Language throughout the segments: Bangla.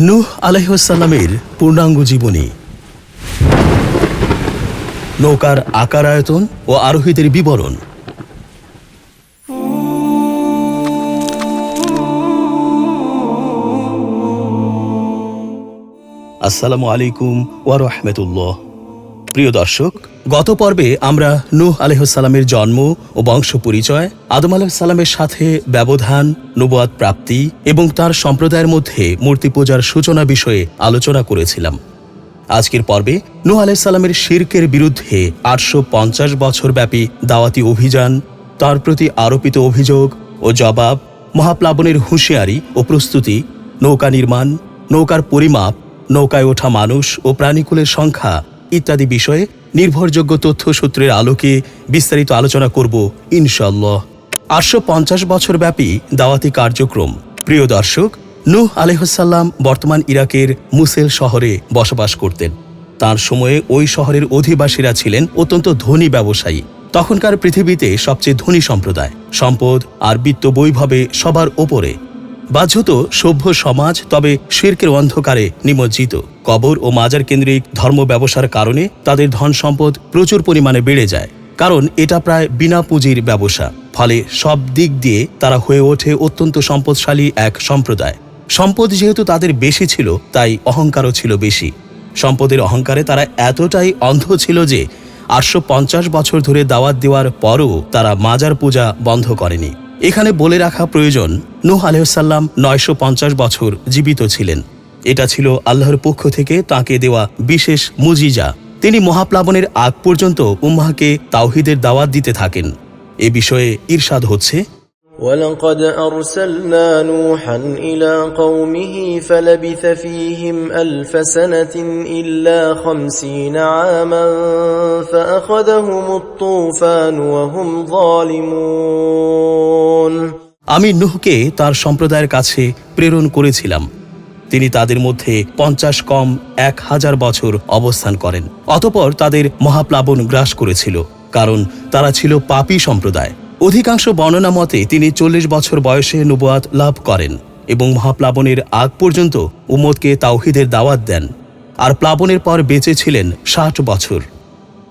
নূহ আলহ্লামের পূর্ণাঙ্গ জীবনী। নৌকার আকার আয়তন ও আরোহীদের বিবরণ। আসসালামু আলাইকুম ওয়া রাহমাতুল্লাহ। প্রিয় দর্শক, গত পর্বে আমরা নূহ আলহ্লামের জন্ম ও বংশ পরিচয়, আদম আলাহিসাল্লামের সাথে ব্যবধান, নবুয়াদ প্রাপ্তি এবং তার সম্প্রদায়ের মধ্যে মূর্তি পূজার সূচনা বিষয়ে আলোচনা করেছিলাম। আজকের পর্বে নূহ আলাইসাল্লামের শির্কের বিরুদ্ধে আটশো পঞ্চাশ বছর ব্যাপী দাওয়াতি অভিযান, তার প্রতি আরোপিত অভিযোগ ও জবাব, মহাপ্লাবনের হুঁশিয়ারি ও প্রস্তুতি, নৌকা নির্মাণ, নৌকার পরিমাপ, নৌকায় ওঠা মানুষ ও প্রাণীকুলের সংখ্যা ইত্যাদি বিষয়ে নির্ভরযোগ্য তথ্যসূত্রের আলোকে বিস্তারিত আলোচনা করব ইনশাল্লাহ আটশো পঞ্চাশ বছর ব্যাপী দাওয়াতি কার্যক্রম। প্রিয় দর্শক, নূহ আলহ্লাম বর্তমান ইরাকের মুসেল শহরে বসবাস করতেন। তার সময়ে ওই শহরের অধিবাসীরা ছিলেন অত্যন্ত ধনী ব্যবসায়ী। তখনকার পৃথিবীতে সবচেয়ে ধনী সম্প্রদায়। সম্পদ আর বিত্ত বৈভবে সবার ওপরে। বাহ্যত সভ্য সমাজ তবে শির্কের অন্ধকারে নিমজ্জিত। কবর ও মাজার কেন্দ্রিক ধর্ম ব্যবসার কারণে তাদের ধন সম্পদ প্রচুর পরিমাণে বেড়ে যায়। কারণ এটা প্রায় বিনা পুঁজির ব্যবসা। ফলে সব দিক দিয়ে তারা হয়ে ওঠে অত্যন্ত সম্পদশালী এক সম্প্রদায়। সম্পদ যেহেতু তাদের বেশি ছিল, তাই অহংকারও ছিল বেশি। সম্পদের অহংকারে তারা এতটাই অন্ধ ছিল যে আটশো পঞ্চাশ বছর ধরে দাওয়াত দেওয়ার পরও তারা মাজার পূজা বন্ধ করেনি। এখানে বলে রাখা প্রয়োজন, নুহ আলহসাল্লাম নয়শো পঞ্চাশ বছর জীবিত ছিলেন। এটা ছিল আল্লাহর পক্ষ থেকে তাকে দেওয়া বিশেষ মুজিজা। তিনি মহাপ্লাবনের আগ পর্যন্ত উম্মাহকে তাওহিদের দাওয়াত দিতে থাকেন। এ বিষয়ে ঈর্ষাদ হচ্ছে ولقد أرسلنا نوحا إلى قومه فلبث فيهم ألف سنة إلا خمسين عاما فأخذهم الطوفان وهم ظالمون আমি নুহকে তার সম্প্রদায়ের কাছে প্রেরণ করেছিলাম তিনি তাদের মধ্যে পঞ্চাশ কম এক হাজার বছর অবস্থান করেন অতপর তাদের মহাপ্লাবন গ্রাস করেছিল কারণ তারা ছিল পাপী সম্প্রদায় অধিকাংশ বর্ণনা মতে তিনি চল্লিশ বছর বয়সে নবুয়াত লাভ করেন এবং মহাপ্লাবনের আগ পর্যন্ত উম্মদকে তাওহিদের দাওয়াত দেন আর প্লাবনের পর বেঁচে ছিলেন ষাট বছর।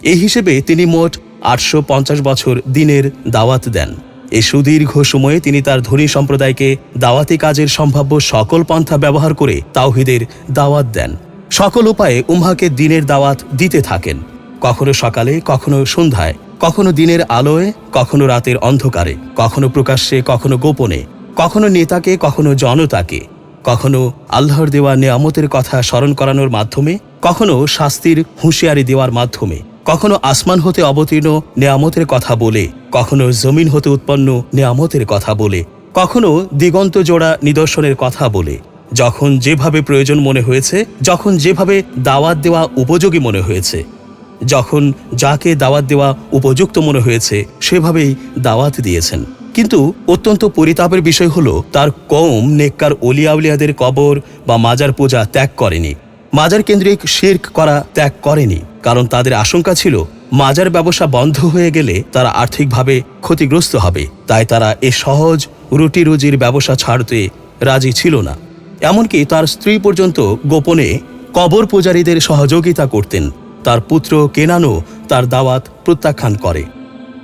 এই হিসেবে তিনি মোট আটশো পঞ্চাশ বছর দিনের দাওয়াত দেন। এই সুদীর্ঘ সময়ে তিনি তার ধনী সম্প্রদায়কে দাওয়াতি কাজের সম্ভাব্য সকল পন্থা ব্যবহার করে তাওহিদের দাওয়াত দেন। সকল উপায়ে উম্মাকে দিনের দাওয়াত দিতে থাকেন। কখনো সকালে, কখনো সন্ধ্যায়। কখনো দিনের আলোয়, কখনো রাতের অন্ধকারে, কখনো প্রকাশ্যে, কখনো গোপনে, কখনো নেতাকে, কখনো জনতাকে, কখনো আল্লাহর দেওয়া নেয়ামতের কথা স্মরণ করানোর মাধ্যমে, কখনো শাস্তির হুঁশিয়ারি দেওয়ার মাধ্যমে, কখনো আসমান হতে অবতীর্ণ নেয়ামতের কথা বলে, কখনো জমিন হতে উৎপন্ন নেয়ামতের কথা বলে, কখনো দিগন্ত জোড়া নিদর্শনের কথা বলে, যখন যেভাবে প্রয়োজন মনে হয়েছে, যখন যেভাবে দাওয়াত দেওয়া উপযোগী মনে হয়েছে যখন যাকে দাওয়াত দেওয়া উপযুক্ত মনে হয়েছে, সেভাবেই দাওয়াত দিয়েছেন। কিন্তু অত্যন্ত পরিতাপের বিষয় হলো, তার কম নেককার অলিয়াউলিয়াদের কবর বা মাজার পূজা ত্যাগ করেনি। মাজার কেন্দ্রিক শির্ক করা ত্যাগ করেনি, কারণ তাদের আশঙ্কা ছিল, মাজার ব্যবসা বন্ধ হয়ে গেলে তারা আর্থিকভাবে ক্ষতিগ্রস্ত হবে, তাই তারা এ সহজ রুটি রুজির ব্যবসা ছাড়তে রাজি ছিল না। এমনকি তার স্ত্রী পর্যন্ত গোপনে কবর পূজারীদের সহযোগিতা করতেন। তার পুত্র কেনানো তার দাওয়াত প্রত্যাখ্যান করে।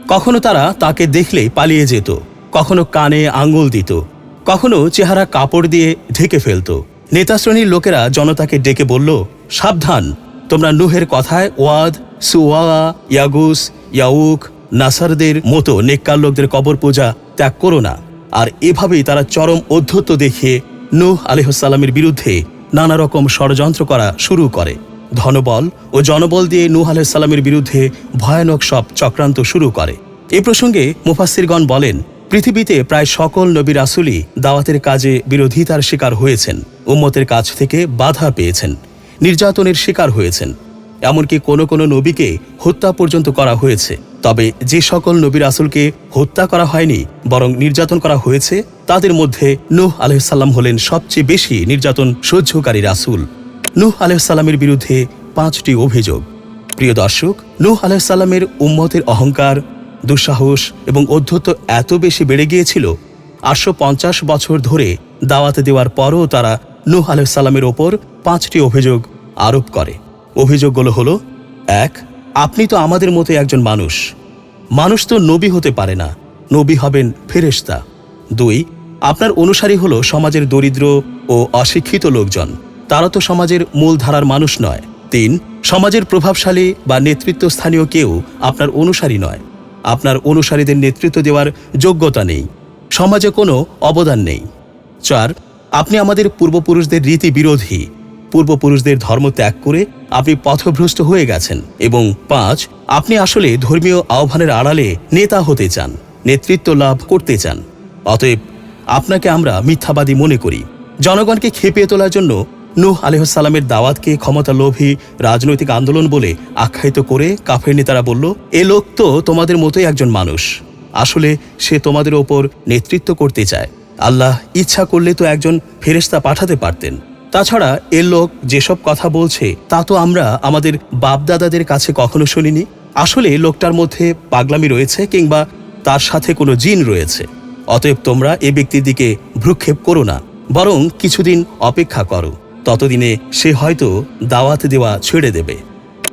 কখনো তারা তাকে দেখলেই পালিয়ে যেত, কখনো কানে আঙ্গুল দিত, কখনো চেহারা কাপড় দিয়ে ঢেকে ফেলত। নেতা শ্রেণির লোকেরা জনতাকে ডেকে বলল, সাবধান, তোমরা নুহের কথায় ওয়াদ সুওয়া ইয়াগুস, ইয়াউক, নাসারদের মতো নেককার লোকদের কবর পূজা ত্যাগ করো না। আর এভাবেই তারা চরম অধ্যত্ব দেখিয়ে নূহ আলহ্লামের বিরুদ্ধে নানা রকম ষড়যন্ত্র করা শুরু করে। ধনবল ও জনবল দিয়ে নূহ আলাইসাল্লামের বিরুদ্ধে ভয়ানক সব চক্রান্ত শুরু করে। এ প্রসঙ্গে মুফাসিরগণ বলেন, পৃথিবীতে প্রায় সকল নবী রাসুলই দাওয়াতের কাজে বিরোধিতার শিকার হয়েছেন, উম্মতের কাছ থেকে বাধা পেয়েছেন, নির্যাতনের শিকার হয়েছেন। এমনকি কোনো কোনো নবীকে হত্যা পর্যন্ত করা হয়েছে। তবে যে সকল নবী রাসুলকে হত্যা করা হয়নি, বরং নির্যাতন করা হয়েছে, তাদের মধ্যে নূহ আলহাম হলেন সবচেয়ে বেশি নির্যাতন সহ্যকারী রাসুল। নূহ আলাইসাল্লামের বিরুদ্ধে পাঁচটি অভিযোগ। প্রিয় দর্শক, নূহ আলাইসাল্লামের উম্মতের অহংকার, দুঃসাহস এবং অধ্যত্ব এত বেশি বেড়ে গিয়েছিল, আটশো পঞ্চাশ বছর ধরে দাওয়াত দেওয়ার পরও তারা নূহ আলাইসাল্লামের ওপর পাঁচটি অভিযোগ আরোপ করে। অভিযোগগুলো হলো, এক, আপনি তো আমাদের মতো একজন মানুষ। মানুষ তো নবী হতে পারে না, নবী হবেন ফেরেশতা। দুই, আপনার অনুসারী হলো সমাজের দরিদ্র ও অশিক্ষিত লোকজন। তারা তো সমাজের মূল ধারার মানুষ নয়। তিন, সমাজের প্রভাবশালী বা নেতৃত্বস্থানীয় কেউ আপনার অনুসারী নয়। আপনার অনুসারীদের নেতৃত্ব দেওয়ার যোগ্যতা নেই। সমাজে কোনো অবদান নেই। চার, আপনি আমাদের পূর্বপুরুষদের রীতি বিরোধী পূর্বপুরুষদের ধর্ম ত্যাগ করে আপনি পথভ্রষ্ট হয়ে গেছেন। এবং পাঁচ, আপনি আসলে ধর্মীয় আহ্বানের আড়ালে নেতা হতে চান, নেতৃত্ব লাভ করতে চান। অতএব আপনাকে আমরা মিথ্যাবাদী মনে করি। জনগণকে খেপিয়ে তোলার জন্য নূহ আলহ্লামের দাওয়াতকে ক্ষমতা লোভী রাজনৈতিক আন্দোলন বলে আখ্যায়িত করে কাফের নেতারা বলল, এ লোক তো তোমাদের মতোই একজন মানুষ। আসলে সে তোমাদের ওপর নেতৃত্ব করতে চায়। আল্লাহ ইচ্ছা করলে তো একজন ফেরেশতা পাঠাতে পারতেন। তাছাড়া এ লোক যেসব কথা বলছে, তা তো আমরা আমাদের বাপদাদাদের কাছে কখনো শুনিনি। আসলে লোকটার মধ্যে পাগলামি রয়েছে কিংবা তার সাথে কোনো জিন রয়েছে। অতএব তোমরা এ ব্যক্তির দিকে ভ্রুক্ষেপ করো না, বরং কিছুদিন অপেক্ষা করো। ততদিনে সে হয়তো দাওয়াত দেওয়া ছেড়ে দেবে।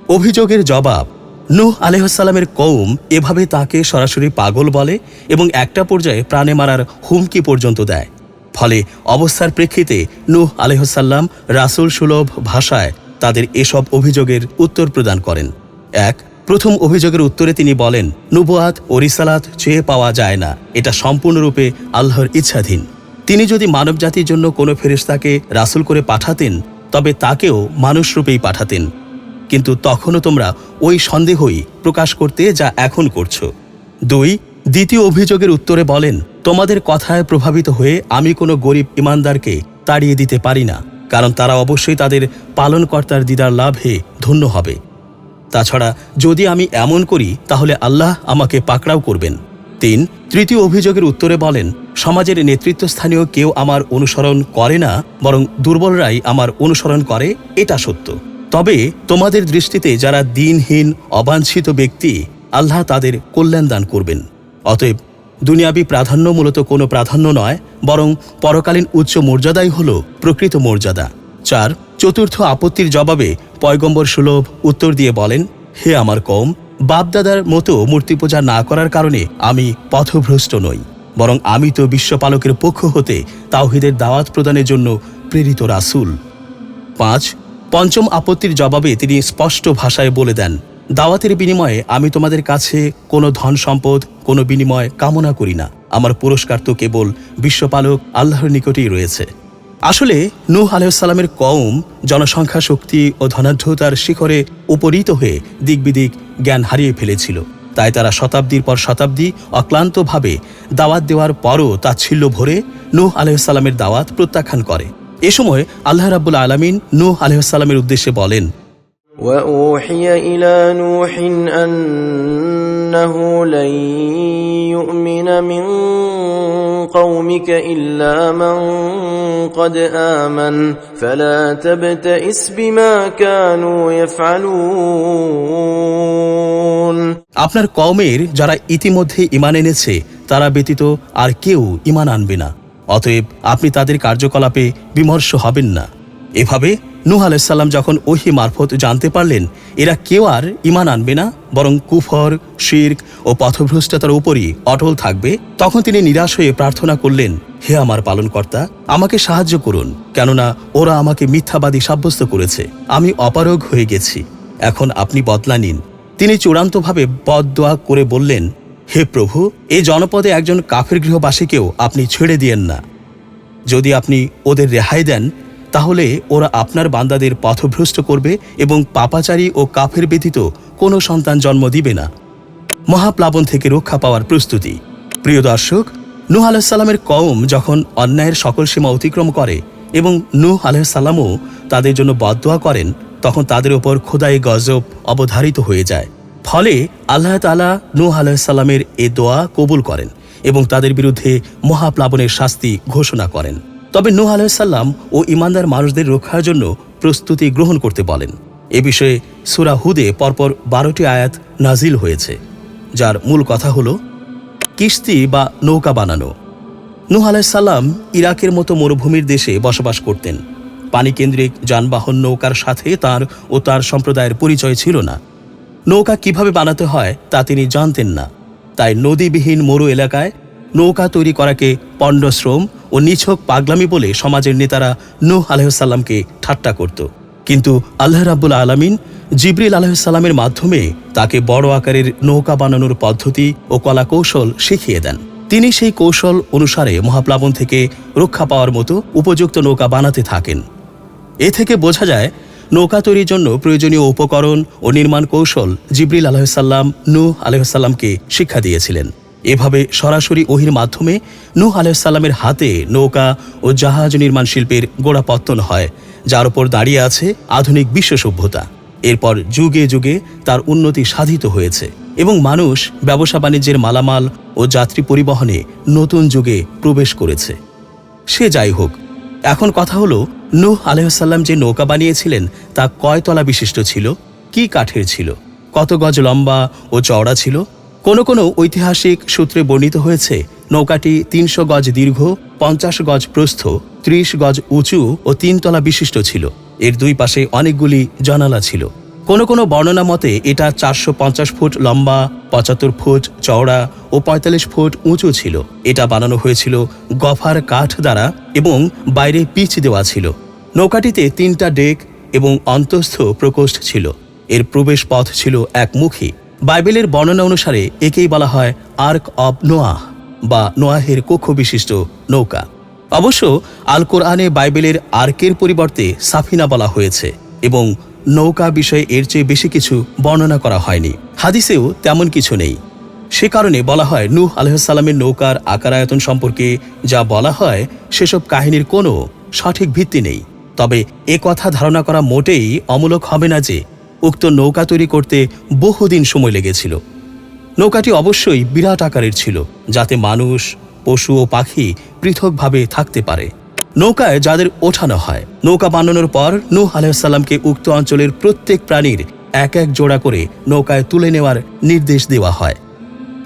অভিযোগের জবাব, নূহ আলহামের কৌম এভাবে তাকে সরাসরি পাগল বলে এবং একটা পর্যায়ে প্রাণে মারার হুমকি পর্যন্ত দেয়। ফলে অবস্থার প্রেক্ষিতে নূহ আলহ্লাম রাসুল সুলভ ভাষায় তাদের এসব অভিযোগের উত্তর প্রদান করেন। এক, প্রথম অভিযোগের উত্তরে তিনি বলেন, নুবুয়াত ও রিসালাত চেয়ে পাওয়া যায় না। এটা সম্পূর্ণরূপে আল্লাহর ইচ্ছাধীন। তিনি যদি মানবজাতির জন্য কোনো ফেরেশতাকে রাসুল করে পাঠাতেন, তবে তাকেও মানুষরূপেই পাঠাতেন। কিন্তু তখনও তোমরা ওই সন্দেহই প্রকাশ করতে যা এখন করছ। দুই, দ্বিতীয় অভিযোগের উত্তরে বলেন, তোমাদের কথায় প্রভাবিত হয়ে আমি কোনো গরিব ইমানদারকে তাড়িয়ে দিতে পারি না, কারণ তারা অবশ্যই তাদের পালনকর্তার দিদার লাভে ধন্য হবে। তাছাড়া যদি আমি এমন করি, তাহলে আল্লাহ আমাকে পাকড়াও করবেন। তিন তৃতীয় অভিযোগের উত্তরে বলেন, সমাজের নেতৃত্বস্থানীয় কেউ আমার অনুসরণ করে না, বরং দুর্বলরাই আমার অনুসরণ করে, এটা সত্য। তবে তোমাদের দৃষ্টিতে যারা দিনহীন, অবাঞ্ছিত ব্যক্তি, আল্লাহ তাদের কল্যাণ দান করবেন। অতএব দুনিয়াবি প্রাধান্য মূলত কোনো প্রাধান্য নয়, বরং পরকালীন উচ্চ মর্যাদাই হল প্রকৃত মর্যাদা। চার, চতুর্থ আপত্তির জবাবে পয়গম্বর সুলভ উত্তর দিয়ে বলেন, হে আমার কম বাপদাদার মতো মূর্তি পূজা না করার কারণে আমি পথভ্রষ্ট নই, বরং আমি তো বিশ্বপালকের পক্ষ হতে তাওহিদের দাওয়াত প্রদানের জন্য প্রেরিত রাসূল। পাঁচ, পঞ্চম আপত্তির জবাবে তিনি স্পষ্ট ভাষায় বলে দেন, দাওয়াতের বিনিময়ে আমি তোমাদের কাছে কোনো ধন সম্পদ, কোনো বিনিময় কামনা করি না। আমার পুরস্কার তো কেবল বিশ্বপালক আল্লাহর নিকটেই রয়েছে। আসলে, নূহ আলাইসাল্লামের কওম জনসংখ্যা শক্তি ও ধনাঢ্যতার শিখরে উপনীত হয়ে দিকবিদিক জ্ঞান হারিয়ে ফেলেছিল তাই তারা শতাব্দীর পর শতাব্দী অক্লান্তভাবে দাওয়াত দেওয়ার পরও তাচ্ছিল্য ভরে নূহ আলাইসাল্লামের দাওয়াত প্রত্যাখ্যান করে এ সময় আল্লাহ রাব্বুল আলমিন নূহ আলাইসাল্লামের উদ্দেশ্যে বলেন وأوحي إلى نوح أنه لن يؤمن من قومك إلا من قد آمن فلا تبتئس بما كانوا يفعلون আপনার কওমের যারা ইতিমধ্যে ইমান এনেছে তারা ব্যতীত আর কেউ ইমান আনবে না অতএব আপনি তাদের কার্যকলাপে বিমর্ষ হবেন না এভাবে নূহ আলাইসাল্লাম যখন ওহি মারফত জানতে পারলেন, এরা কেউ আর ইমান আনবে না, বরং কুফর, শির্ক ও পথভ্রষ্টতার উপরই অটল থাকবে। তখন তিনি নিরাশ হয়ে প্রার্থনা করলেন, হে আমার পালনকর্তা, আমাকে সাহায্য করুন, কেননা ওরা আমাকে মিথ্যাবাদী সাব্যস্ত করেছে। আমি অপারগ হয়ে গেছি। এখন আপনি বদলা নিন। তিনি চূড়ান্তভাবে বদদোয়া করে বললেন, হে প্রভু এই জনপদে একজন কাফের গৃহবাসীকেও আপনি ছেড়ে দিয়েন না। যদি আপনি ওদের রেহাই দেন তাহলে ওরা আপনার বান্দাদের পথভ্রষ্ট করবে এবং পাপাচারী ও কাফের ব্যতীত কোনো সন্তান জন্ম দিবে না। মহাপ্লাবন থেকে রক্ষা পাওয়ার প্রস্তুতি। প্রিয় দর্শক, নূহ আলাহিসাল্লামের কওম যখন অন্যায়ের সকল সীমা অতিক্রম করে এবং নূহ আলাহিসাল্লামও তাদের জন্য বদদোয়া করেন, তখন তাদের ওপর খোদাই গজব অবধারিত হয়ে যায়। ফলে আল্লাহ তালা নূহ আলাহিসাল্লামের এ দোয়া কবুল করেন এবং তাদের বিরুদ্ধে মহাপ্লাবনের শাস্তি ঘোষণা করেন। তবে নূহ আলাহিসাল্লাম ও ইমানদার মানুষদের রক্ষার জন্য প্রস্তুতি গ্রহণ করতে বলেন। এ বিষয়ে সুরা হুদে পরপর বারোটি আয়াত নাজিল হয়েছে, যার মূল কথা হল, কিস্তি বা নৌকা বানানো। নূহ আলাইসাল্লাম ইরাকের মতো মরুভূমির দেশে বসবাস করতেন। পানিকেন্দ্রিক যানবাহন নৌকার সাথে তার ও তার সম্প্রদায়ের পরিচয় ছিল না। নৌকা কীভাবে বানাতে হয় তা তিনি জানতেন না। তাই নদীবিহীন মরু এলাকায় নৌকা তৈরি করাকে পণ্ডশ্রম ও নিছক পাগলামি বলে সমাজের নেতারা নূহ আলহ্লামকে ঠাট্টা করত। কিন্তু আল্লাহ রাব্বুল আলামিন জিবরিল আলহ্লামের মাধ্যমে তাকে বড় আকারের নৌকা বানানোর পদ্ধতি ও কলা কৌশল শিখিয়ে দেন। তিনি সেই কৌশল অনুসারে মহাপ্লাবন থেকে রক্ষা পাওয়ার মতো উপযুক্ত নৌকা বানাতে থাকেন। এ থেকে বোঝা যায়, নৌকা তৈরির জন্য প্রয়োজনীয় উপকরণ ও নির্মাণ কৌশল জিবরিল আলহ্লাম নূহ আলহ্লামকে শিক্ষা দিয়েছিলেন। এভাবে সরাসরি ওহির মাধ্যমে নূহ আলহ্লামের হাতে নৌকা ও জাহাজ নির্মাণ শিল্পের গোড়াপত্তন হয়, যার উপর দাঁড়িয়ে আছে আধুনিক বিশ্ব সভ্যতা। এরপর যুগে যুগে তার উন্নতি সাধিত হয়েছে এবং মানুষ ব্যবসা বাণিজ্যের মালামাল ও যাত্রী পরিবহনে নতুন যুগে প্রবেশ করেছে। সে যাই হোক, এখন কথা হলো, নূহ আলহ্লাম যে নৌকা বানিয়েছিলেন তা কয় তলা বিশিষ্ট ছিল, কি কাঠের ছিল, কত গজ লম্বা ও চওড়া ছিল কোনো কোনো ঐতিহাসিক সূত্রে বর্ণিত হয়েছে, নৌকাটি তিনশো গজ দীর্ঘ, পঞ্চাশ গজ প্রস্থ, ত্রিশ গজ উঁচু ও তিনতলা বিশিষ্ট ছিল। এর দুই পাশে অনেকগুলি জানালা ছিল। কোনো কোনো বর্ণনা মতে এটা চারশো পঞ্চাশ ফুট লম্বা, পঁচাত্তর ফুট চওড়া ও পঁয়তাল্লিশ ফুট উঁচু ছিল। এটা বানানো হয়েছিল গফার কাঠ দ্বারা এবং বাইরে পিচ দেওয়া ছিল। নৌকাটিতে তিনটা ডেক এবং অন্তস্থ প্রকোষ্ঠ ছিল। এর প্রবেশ পথ ছিল একমুখী। বাইবেলের বর্ণনা অনুসারে একেই বলা হয় আর্ক অব নোয়াহ বা নোয়াহের কক্ষ বিশিষ্ট নৌকা। অবশ্য আল কোরআনে বাইবেলের আর্কের পরিবর্তে সাফিনা বলা হয়েছে এবং নৌকা বিষয়ে এর চেয়ে বেশি কিছু বর্ণনা করা হয়নি। হাদিসেও তেমন কিছু নেই। সে কারণে বলা হয় নূহ আলহামের নৌকার আকার আয়তন সম্পর্কে যা বলা হয় সেসব কাহিনীর কোনো সঠিক ভিত্তি নেই। তবে এ কথা ধারণা করা মোটেই অমূলক হবে না যে উক্ত নৌকা তৈরি করতে বহুদিন সময় লেগেছিল। নৌকাটি অবশ্যই বিরাট আকারের ছিল, যাতে মানুষ, পশু ও পাখি পৃথকভাবে থাকতে পারে। নৌকায় যাদের ওঠানো হয়, নৌকা বানানোর পর নূহ আলাইসাল্লামকে উক্ত অঞ্চলের প্রত্যেক প্রাণীর এক এক জোড়া করে নৌকায় তুলে নেওয়ার নির্দেশ দেওয়া হয়।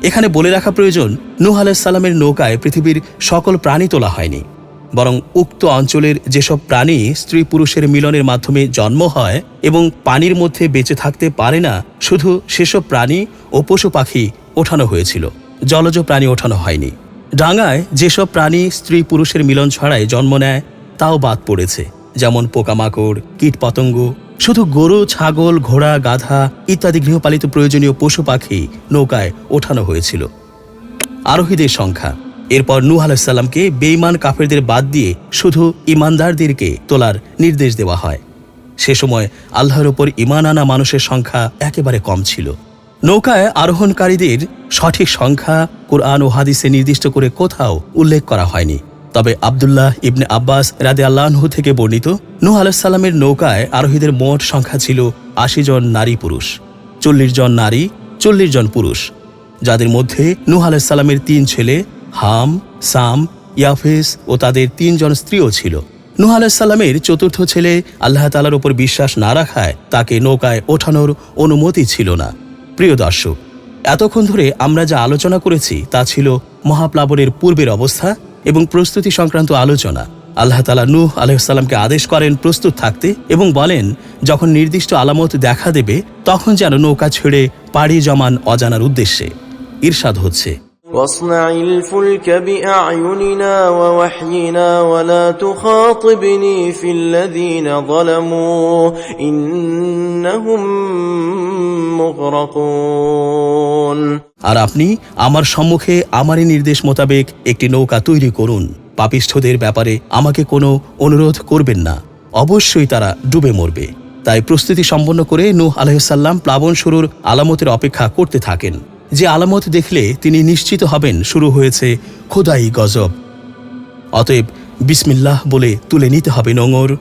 এখানে বলে রাখা প্রয়োজন, নূহ আলাইসাল্লামের নৌকায় পৃথিবীর সকল প্রাণী তোলা হয়নি। বরং উক্ত অঞ্চলের যেসব প্রাণী স্ত্রী পুরুষের মিলনের মাধ্যমে জন্ম হয় এবং পানির মধ্যে বেঁচে থাকতে পারে না, শুধু সেসব প্রাণী ও পশু পাখি ওঠানো হয়েছিল। জলজ প্রাণী ওঠানো হয়নি। ডাঙায় যেসব প্রাণী স্ত্রী পুরুষের মিলন ছাড়াই জন্ম নেয়, তাও বাদ পড়েছে। যেমন পোকামাকড়, কীটপতঙ্গ, শুধু গরু, ছাগল, ঘোড়া, গাধা ইত্যাদি গৃহপালিত প্রয়োজনীয় পশু পাখি নৌকায় ওঠানো হয়েছিল। আরোহীদের সংখ্যা এরপর নূহ আলাইসাল্লামকে বেইমান কাফেরদের বাদ দিয়ে শুধু ইমানদারদেরকে তোলার নির্দেশ দেওয়া হয়। সে সময় আল্লাহর ওপর ইমান আনা মানুষের সংখ্যা একেবারে কম ছিল। নৌকায় আরোহণকারীদের সঠিক সংখ্যা কোরআন ও হাদিসে নির্দিষ্ট করে কোথাও উল্লেখ করা হয়নি। তবে আবদুল্লাহ ইবনে আব্বাস রাদে আল্লাহু থেকে বর্ণিত, নূহ আলাইসাল্লামের নৌকায় আরোহীদের মোট সংখ্যা ছিল আশি জন নারী পুরুষ, চল্লিশ জন নারী, চল্লিশ জন পুরুষ। যাদের মধ্যে নূহ আলাইসাল্লামের তিন ছেলে হাম, সাম, ইয়াফেস ও তাদের তিনজন স্ত্রীও ছিল। নূহ আলাইসাল্লামের চতুর্থ ছেলে আল্লাহ তালার উপর বিশ্বাস না রাখায় তাকে নৌকায় ওঠানোর অনুমতি ছিল না। প্রিয় দর্শক, এতক্ষণ ধরে আমরা যা আলোচনা করেছি তা ছিল মহাপ্লাবনের পূর্বের অবস্থা এবং প্রস্তুতি সংক্রান্ত আলোচনা। আল্লাহ তালা নূহ আলহামকে আদেশ করেন প্রস্তুত থাকতে এবং বলেন, যখন নির্দিষ্ট আলামত দেখা দেবে, তখন যেন নৌকা ছেড়ে পাড়ি জমান অজানার উদ্দেশ্যে। ঈর্ষাদ হচ্ছে واصنع الفلك بأعيننا ووحينا ولا تخاطبني في الذين ظلموا إنهم مغرقون আর আপনি আমার সম্মুখে আমারই নির্দেশ মোতাবেক একটি নৌকা তৈরি করুন পাপিষ্ঠদের ব্যাপারে আমাকে কোনো অনুরোধ করবেন না অবশ্যই তারা ডুবে মরবে তাই প্রস্তুতি সম্পন্ন করে নূহ আলহ্লাম প্লাবন শুরুর আলামতের অপেক্ষা করতে থাকেন যে আলামত দেখলে তিনি নিশ্চিত হবেন শুরু হয়েছে খোদাই গজব। অতএব বিসমিল্লাহ বলে তুলে নিতে হবে নোঙর,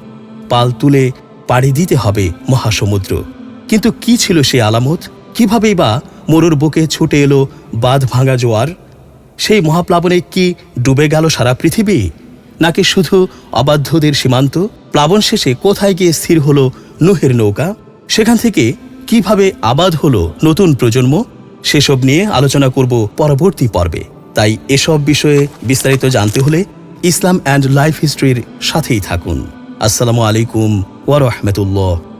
পাল তুলে পাড়ি দিতে হবে মহাসমুদ্র। কিন্তু কি ছিল সে আলামত? কিভাবেই বা মরুর বুকে ছুটে এলো বাঁধ ভাঙা জোয়ার? সেই মহাপ্লাবনে কি ডুবে গেল সারা পৃথিবী? নাকি শুধু অবাধ্যদের সীমান্ত? প্লাবন শেষে কোথায় গিয়ে স্থির হলো নুহের নৌকা? সেখান থেকে কীভাবে আবাদ হলো নতুন প্রজন্ম? সেসব নিয়ে আলোচনা করব পরবর্তী পর্বে। তাই এসব বিষয়ে বিস্তারিত জানতে হলে ইসলাম অ্যান্ড লাইফ হিস্ট্রির সাথেই থাকুন। আসসালামু আলাইকুম ওয়া রাহমাতুল্লাহ।